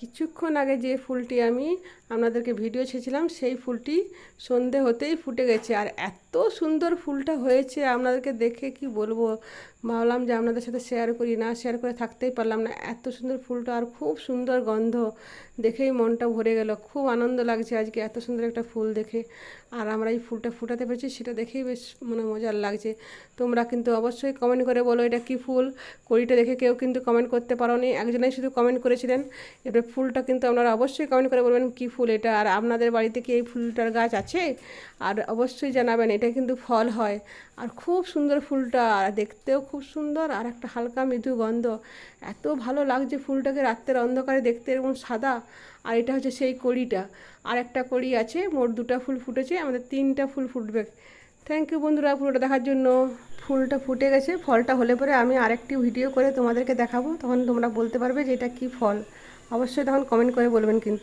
কিছুক্ষণ আগে যে ফুলটি আমি আপনাদেরকে ভিডিও ছেছিলাম সেই ফুলটি সন্ধে হতেই ফুটে গেছে। আর এত সুন্দর ফুলটা হয়েছে, আপনাদেরকে দেখে কি বলব? ভাবলাম যে আপনাদের সাথে শেয়ার করি, না শেয়ার করে থাকতেই পারলাম না। এত সুন্দর ফুলটা আর খুব সুন্দর গন্ধ। দেখেই মনটা ভরে গেল। খুব আনন্দ লাগছে আজকে এত সুন্দর একটা ফুল দেখে। আর আমরা এই ফুলটা ফুটাতে পেরেছি, সেটা দেখেই বেশ মানে মজার লাগছে। তোমরা কিন্তু অবশ্যই কমেন্ট করে বলো এটা কি ফুল? কড়িটা দেখে কেউ কিন্তু কমেন্ট করতে পারো নি একজনেই শুধু কমেন্ট করেছিলেন। এবার ফুলটা কিন্তু আপনারা অবশ্যই কমেন্ট করে বলবেন কি ফুল এটা, আর আপনাদের বাড়িতে কি এই ফুলটার গাছ আছে? আর অবশ্যই জানাবেন, এটা কিন্তু ফল হয়। আর খুব সুন্দর ফুলটা, আর দেখতেও খুব সুন্দর, আর একটা হালকা মৃদু গন্ধ। এত ভালো লাগছে ফুলটাকে রাত্রের অন্ধকারে দেখতে এরকম সাদা। আর এটা হচ্ছে সেই কড়িটা। আর একটা কড়ি আছে, মোট দুটা ফুল ফুটেছে, আমাদের তিনটা ফুল ফুটবে। থ্যাংক ইউ বন্ধুরা, পুরোটা দেখার জন্য। ফুলটা ফুটে গেছে, ফলটা হলে পরে আমি আরেকটি ভিডিও করে তোমাদেরকে দেখাবো। তখন তোমরা বলতে পারবে যে এটা কী ফল। অবশ্যই তখন কমেন্ট করে বলবেন কিন্তু।